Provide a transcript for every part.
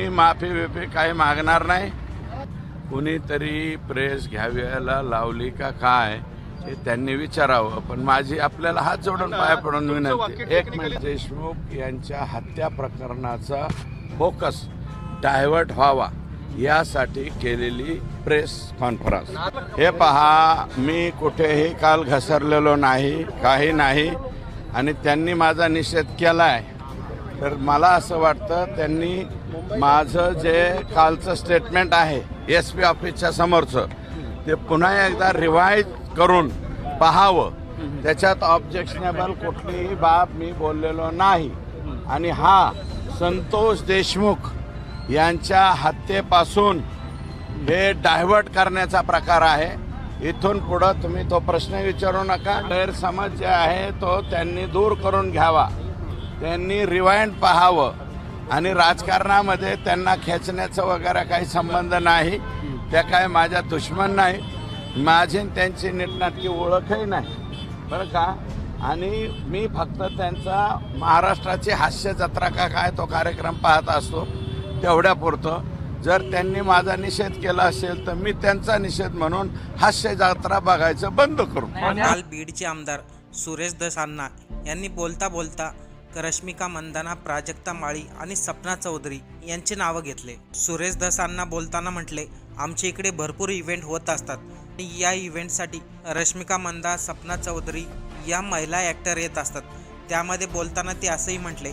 मी माफी बिफी काही मागणार नाही. कुणीतरी प्रेस घ्याव्याला लावली का काय हे त्यांनी विचारावं. पण माझी आपल्याला हात जोडून पाय पडून विनंती. एक मिनिट देशमुख यांच्या हत्या प्रकरणाचा फोकस डायव्हर्ट व्हावा यासाठी केलेली प्रेस कॉन्फरन्स. हे पहा मी कुठेही काल घसरलेलो नाही काही नाही आणि त्यांनी माझा निषेध केलाय. तर मला असं वाटतं त्यांनी माझं जे कालचं स्टेटमेंट आहे एस पी ऑफिसच्या समोरचं ते पुन्हा एकदा रिवाईज करून पाहावं. त्याच्यात ऑब्जेक्शनेबल कुठलीही बाब मी बोललेलो नाही. आणि हा संतोष देशमुख यांच्या हत्येपासून हे डायव्हर्ट करण्याचा प्रकार आहे. इथून पुढं तुम्ही तो प्रश्न विचारू नका. गैरसमज जे आहे तो त्यांनी दूर करून घ्यावा. त्यांनी रिवाइंड पाहावं. आणि राजकारणामध्ये त्यांना खेचण्याचं वगैरे काही संबंध नाही. त्या काय माझ्या दुश्मन नाही. माझी त्यांची नीटनाटकी ओळखही नाही. बरं का? आणि मी फक्त त्यांचा महाराष्ट्राची हास्य जत्रा का काय तो कार्यक्रम पाहत असतो तेवढ्यापुरतं जर त्यांनी माझा निषेध केला असेल तर मी त्यांचा निषेध म्हणून हास्य जत्रा बघायचं बंद करू. काल बीडचे आमदार सुरेश दसांना यांनी बोलता बोलता रश्मिका मंदाना प्राजक्ता माळी आणि सपना चौधरी यांची नावं घेतले. सुरेश दसांना बोलताना म्हटले आमच्या इकडे भरपूर इव्हेंट होत असतात. आणि या इव्हेंटसाठी रश्मिका मंदा सपना चौधरी या महिला ॲक्टर येत असतात. त्यामध्ये बोलताना ते असंही म्हटले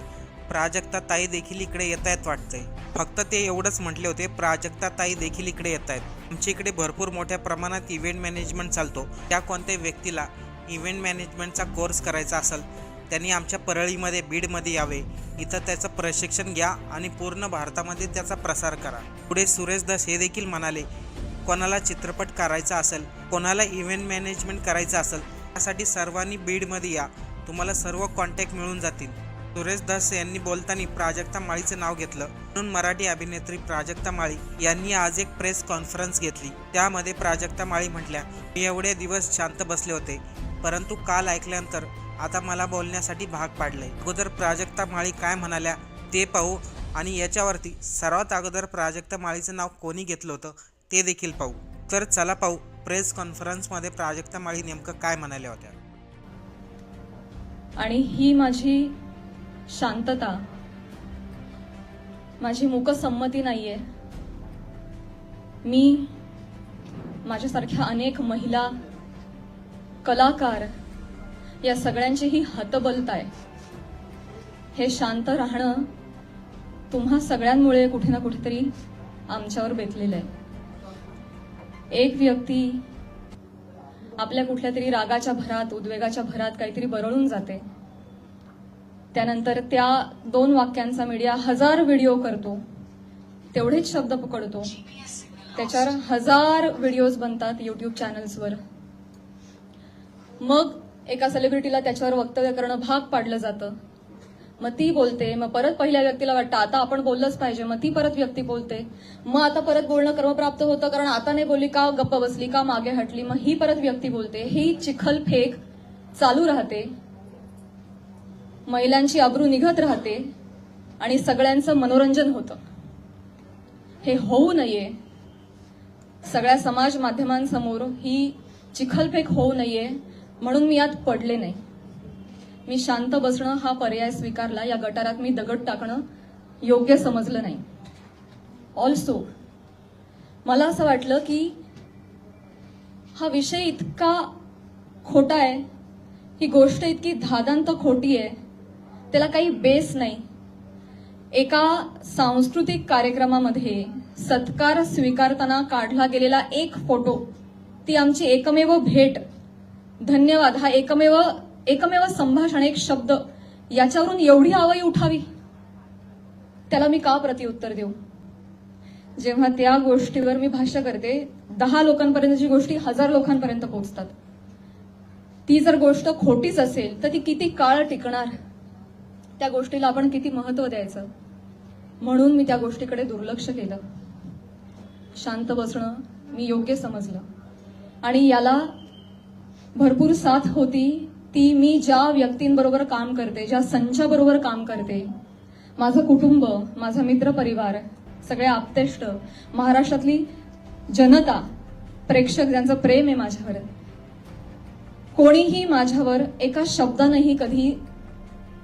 प्राजक्ता ताई देखील इकडे येत आहेत वाटते फक्त ते एवढंच म्हटले होते प्राजक्ता ताई देखील इकडे येत आहेत आमच्या इकडे भरपूर मोठ्या प्रमाणात इव्हेंट मॅनेजमेंट चालतो. त्या कोणत्याही व्यक्तीला इव्हेंट मॅनेजमेंटचा कोर्स करायचा असेल त्यांनी आमच्या परळीमध्ये बीडमध्ये यावे. इथं त्याचं प्रशिक्षण घ्या आणि पूर्ण भारतामध्ये त्याचा प्रसार करा. पुढे सुरेश दास हे देखील म्हणाले कोणाला चित्रपट करायचा असेल कोणाला इव्हेंट मॅनेजमेंट करायचं असेल त्यासाठी सर्वांनी बीडमध्ये या. तुम्हाला सर्व कॉन्टॅक्ट मिळून जातील. सुरेश दास यांनी बोलताना प्राजक्ता माळीचं नाव घेतलं. म्हणून मराठी अभिनेत्री प्राजक्ता माळी यांनी आज एक प्रेस कॉन्फरन्स घेतली. त्यामध्ये प्राजक्ता माळी म्हटल्या मी एवढे दिवस शांत बसले होते परंतु काल ऐकल्यानंतर आता मला बोलण्यासाठी भाग पाडलंय. अगोदर प्राजक्ता माळी काय म्हणाल्या ते पाहू आणि याच्यावरती सर्वात अगोदर प्राजक्ता माळीचं नाव कोणी घेतलं होतं ते देखील पाहू. तर चला पाहू प्रेस कॉन्फरन्समध्ये प्राजक्ता माळी नेमकं काय म्हणाल्या होत्या. आणि ही माझी शांतता माझी मूकसंमती नाहीये. मी माझ्यासारख्या अनेक महिला कलाकार या सगळ्यांचीही हतबलता आहे. हे शांत राहणं तुम्हा सगळ्यांमुळे कुठे ना कुठेतरी आमच्यावर बेतलेलं आहे. एक व्यक्ती आपल्या कुठल्या तरी रागाच्या भरात उद्वेगाच्या भरात काहीतरी बरळून जाते. त्यानंतर त्या दोन वाक्यांचा मीडिया हजार व्हिडिओ करतो. तेवढेच शब्द पकडतो. त्याच्यावर हजार व्हिडिओज बनतात युट्यूब चॅनल्सवर मग एका सेलिब्रिटीला त्याच्यावर वक्तव्य करणं भाग पाडलं जातं. मग ती बोलते मग परत पहिल्या व्यक्तीला वाटतं आता आपण बोललंच पाहिजे मग ती परत व्यक्ती बोलते. मग आता परत बोलणं क्रमप्राप्त होतं कारण आता नाही बोलली का गप्प बसली का मागे हटली मग ही परत व्यक्ती बोलते. ही चिखल फेक चालू राहते. महिलांची अब्रू निघत राहते आणि सगळ्यांचं मनोरंजन होतं. हे होऊ नये. सगळ्या समाज माध्यमांसमोर ही चिखलफेक होऊ नये. म्हणून मी यात पडले नाही. मी शांत बसणं हा पर्याय स्वीकारला या गटारात मी दगड टाकणं योग्य समजलं नाही. ऑल्सो मला असं वाटलं की हा विषय इतका खोटा आहे ही गोष्ट इतकी धादांत खोटी आहे त्याला काही बेस नाही. एका सांस्कृतिक कार्यक्रमामध्ये सत्कार स्वीकारताना काढला गेलेला एक फोटो ती आमची एकमेव भेट. धन्यवाद. हा एकमेव एकमेव संभाषण एक शब्द. याच्यावरून एवढी आवई उठावी? त्याला मी का प्रतिउत्तर देऊ? जेव्हा त्या गोष्टीवर मी भाष्य करते दहा लोकांपर्यंतची गोष्टी हजार लोकांपर्यंत पोहोचतात. ती जर गोष्ट खोटीच असेल तर ती किती काळ टिकणार? त्या गोष्टीला आपण किती महत्त्व द्यायचं? म्हणून मी त्या गोष्टीकडे दुर्लक्ष केलं. शांत बसणं मी योग्य समजलं. आणि याला भरपूर साथ होती. ती मी ज्या व्यक्तींबरोबर काम करते ज्या संचाबरोबर काम करते माझं कुटुंब माझा मित्रपरिवार सगळे आप्तेष्ट महाराष्ट्रातली जनता प्रेक्षक ज्यांचं प्रेम आहे माझ्यावर कोणीही माझ्यावर एका शब्दानंही कधी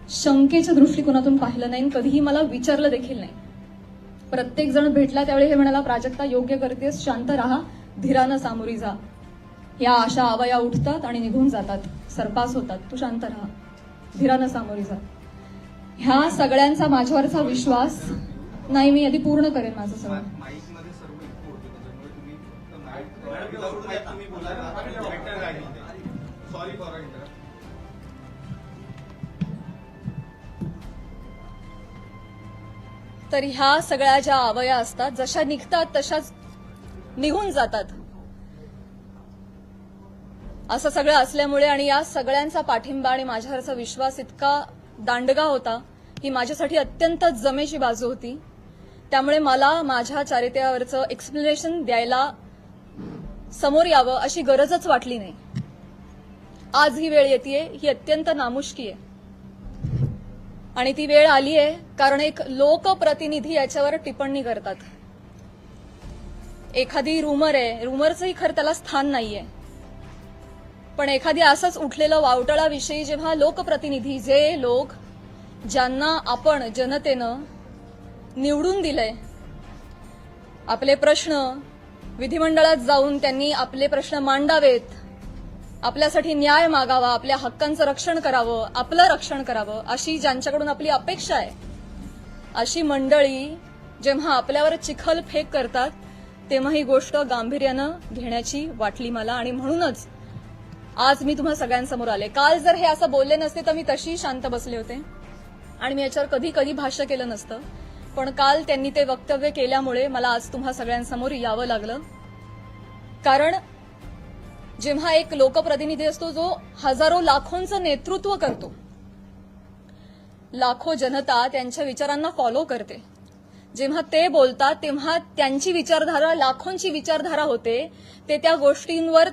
शंकेच्या दृष्टिकोनातून पाहिलं नाही आणि कधीही मला विचारलं देखील नाही. प्रत्येक जण भेटला त्यावेळी हे म्हणाला प्राजक्ता योग्य करतेस शांत राहा धीरानं सामोरी जा. या अशा आवया उठतात आणि निघून जातात. सरपास होतात. तू शांत राहा. धीरानं सामोरी जा. ह्या सगळ्यांचा माझ्यावरचा विश्वास नाही मी आधी पूर्ण करेन माझं सगळं. तर ह्या सगळ्या ज्या आवया असतात जशा निघतात तशाच निघून जातात. असं सगळं असल्यामुळे आणि या सगळ्यांचा पाठिंबा आणि माझ्यावरचा विश्वास इतका दांडगा होता ही माझ्यासाठी अत्यंत जमेची बाजू होती. त्यामुळे मला माझ्या चारित्र्यावरचं एक्सप्लेनेशन द्यायला समोर यावं अशी गरजच वाटली नाही. आज ही वेळ येते ही अत्यंत नामुष्की आहे. आणि ती वेळ आली आहे कारण एक लोकप्रतिनिधी याच्यावर टिप्पणी करतात. एखादी रुमर आहे रुमरचंही खरं त्याला स्थान नाहीये. पण एखादी असंच उठलेलं वावटळाविषयी जेव्हा लोकप्रतिनिधी जे लोक ज्यांना आपण जनतेनं निवडून दिलंय आपले प्रश्न विधिमंडळात जाऊन त्यांनी आपले प्रश्न मांडावेत आपल्यासाठी न्याय मागावा आपल्या हक्कांचं रक्षण करावं आपलं रक्षण करावं अशी ज्यांच्याकडून आपली अपेक्षा आहे अशी मंडळी जेव्हा आपल्यावर चिखल फेक करतात तेव्हा ही गोष्ट गांभीर्यानं घेण्याची वाटली मला आणि म्हणूनच आज मी तुम्हा सगळ्यांसमोर आले. काल जर हे असं बोलले नसते तर मी तशी शांत बसले होते. आणि मी याच्यावर कधी कधी भाष्य केलं नसतं. पण काल त्यांनी ते वक्तव्य केल्यामुळे मला आज तुम्हा सगळ्यांसमोर यावं लागलं. कारण जेव्हा एक लोकप्रतिनिधी असतो जो हजारो लाखोंचं नेतृत्व करतो. लाखो जनता त्यांच्या विचारांना फॉलो करते. जेव्हा ते बोलतात तेव्हा त्यांची विचारधारा लाखोंची विचारधारा होते. ते त्या गोष्टींवर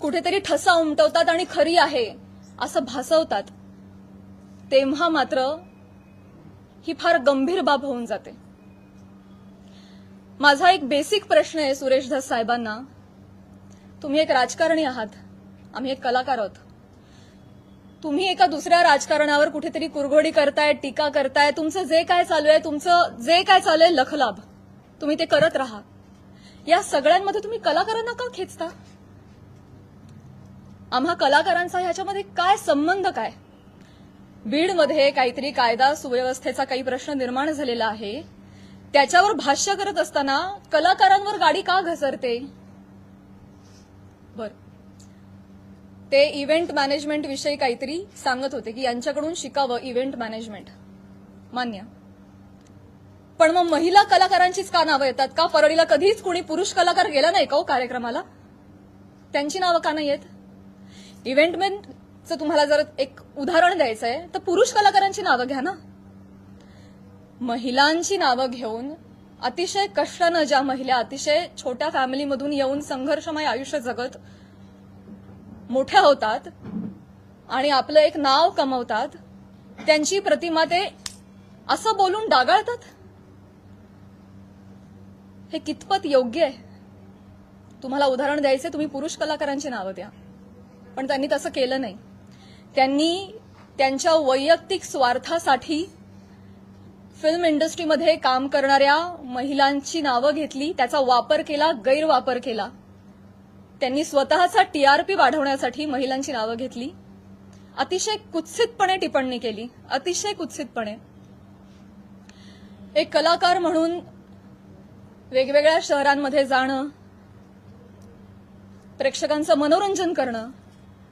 कुठेतरी ठसा उमटवतात आणि खरी आहे असं भासवतात. तेव्हा मात्र ही फार गंभीर बाब होऊन जाते. माझा एक बेसिक प्रश्न आहे सुरेश धस साहेबांना. तुम्ही एक राजकारणी आहात. आम्ही एक कलाकार आहोत. तुम्ही एका दुसऱ्या राजकारणावर कुठेतरी कुरघोडी करताय टीका करताय. तुमचं जे काय चालू आहे तुमचं जे काय चालू आहे लखलाभ. तुम्ही ते करत राहा. या सगळ्यांमध्ये तुम्ही कलाकारांना का खेचता? आम्हा कलाकारांचा ह्याच्यामध्ये काय संबंध काय? बीडमध्ये काहीतरी कायदा सुव्यवस्थेचा काही प्रश्न निर्माण झालेला आहे. त्याच्यावर भाष्य करत असताना कलाकारांवर गाडी का घसरते? बर. ते इव्हेंट मॅनेजमेंट विषयी काहीतरी सांगत होते की यांच्याकडून शिकावं इव्हेंट मॅनेजमेंट मान्य. पण मग महिला कलाकारांचीच का नावं येतात? का परळीला कधीच कुणी पुरुष कलाकार गेला नाही का हो कार्यक्रमाला? त्यांची नावं का नाही येत? इव्हेंटमेंटचं तुम्हाला जर एक उदाहरण द्यायचं आहे तर पुरुष कलाकारांची नावं घ्या ना. महिलांची नावं घेऊन अतिशय कष्टानं ज्या महिला अतिशय छोट्या फॅमिलीमधून येऊन संघर्षमय आयुष्य जगत मोठ्या होतात आणि आपलं एक नाव कमवतात त्यांची प्रतिमा ते असं बोलून डागाळतात? हे कितपत योग्य आहे? तुम्हाला उदाहरण द्यायचे तुम्ही पुरुष कलाकारांची नावं द्या. पण त्यांनी तसं केलं नाही. त्यांनी त्यांच्या वैयक्तिक स्वार्थासाठी फिल्म इंडस्ट्रीमध्ये काम करणाऱ्या महिलांची नावं घेतली त्याचा वापर केला गैरवापर केला. त्यांनी स्वतःचा टीआरपी वाढवण्यासाठी महिलांची नावं घेतली. अतिशय कुत्सितपणे टिप्पणी केली. अतिशय कुत्सितपणे. एक कलाकार म्हणून वेगवेगळ्या शहरांमध्ये जाणं प्रेक्षकांचं मनोरंजन करणं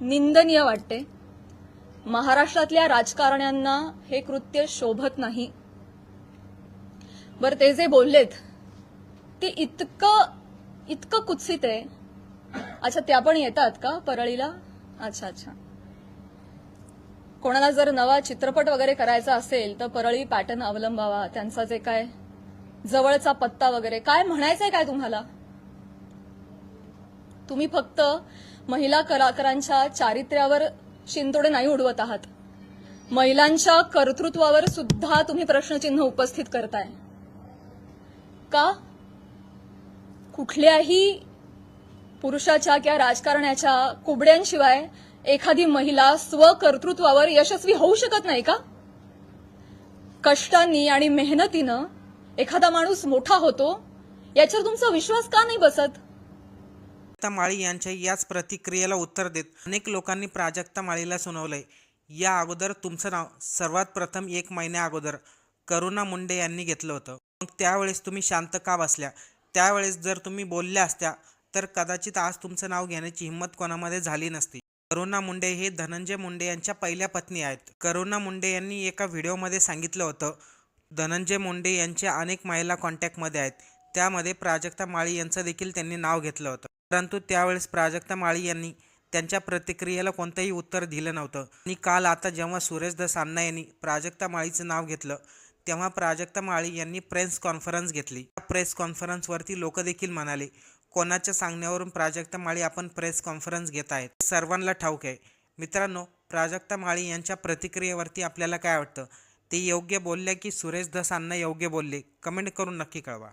निंदनीय वाटते. महाराष्ट्रातल्या राजकारण्यांना हे कृत्य शोभत नाही. बरं ते जे बोललेत ते इतकं इतकं कुत्सित आहे. अच्छा त्या पण येतात का परळीला? अच्छा अच्छा. कोणाला जर नवा चित्रपट वगैरे करायचा असेल तर परळी पॅटर्न अवलंबावा. त्यांचा जे काय जवळचा पत्ता वगैरे काय म्हणायचंय काय तुम्हाला? तुम्ही फक्त महिला कलाकारांच्या चारित्र्यावर शिंतोडे नाही उडवत आहात. महिलांच्या कर्तृत्वावर सुद्धा तुम्ही प्रश्नचिन्ह उपस्थित करताय. का? कुठल्याही पुरुषाच्या किंवा राजकारण्याच्या कुबड्यांशिवाय एखादी महिला स्वकर्तृत्वावर यशस्वी होऊ शकत नाही का? कष्टांनी आणि मेहनतीनं एखादा माणूस मोठा होतो याच्यावर तुमचा विश्वास का नाही बसत? प्राजक्ता माळी यांच्या याच प्रतिक्रियेला उत्तर देत अनेक लोकांनी प्राजक्ता माळीला सुनावलंय. या अगोदर तुमचं नाव सर्वात प्रथम एक महिन्या अगोदर करुणा मुंडे यांनी घेतलं होतं. मग त्यावेळेस तुम्ही शांत का बसल्या? त्यावेळेस जर तुम्ही बोलल्या असत्या तर कदाचित आज तुमचं नाव घेण्याची हिंमत कोणामध्ये झाली नसती. करुणा मुंडे हे धनंजय मुंडे यांच्या पहिल्या पत्नी आहेत. करुणा मुंडे यांनी एका व्हिडिओमध्ये सांगितलं होतं धनंजय मुंडे यांच्या अनेक महिला कॉन्टॅक्टमध्ये आहेत. त्यामध्ये प्राजक्ता माळी यांचं देखील त्यांनी नाव घेतलं होतं. परंतु त्यावेळेस प्राजक्ता माळी यांनी त्यांच्या प्रतिक्रियेला कोणतंही उत्तर दिलं नव्हतं. आणि काल आता जेव्हा सुरेश दसान्ना यांनी प्राजक्ता माळीचं नाव घेतलं तेव्हा प्राजक्ता माळी यांनी प्रेस कॉन्फरन्स घेतली. त्या प्रेस कॉन्फरन्सवरती लोक देखील म्हणाले कोणाच्या सांगण्यावरून प्राजक्ता माळी आपण प्रेस कॉन्फरन्स घेत आहेत? सर्वांना ठाऊक आहे. मित्रांनो प्राजक्ता माळी यांच्या प्रतिक्रियेवरती आपल्याला काय वाटतं? ते योग्य बोलले की सुरेश दसांना योग्य बोलले? कमेंट करून नक्की कळवा.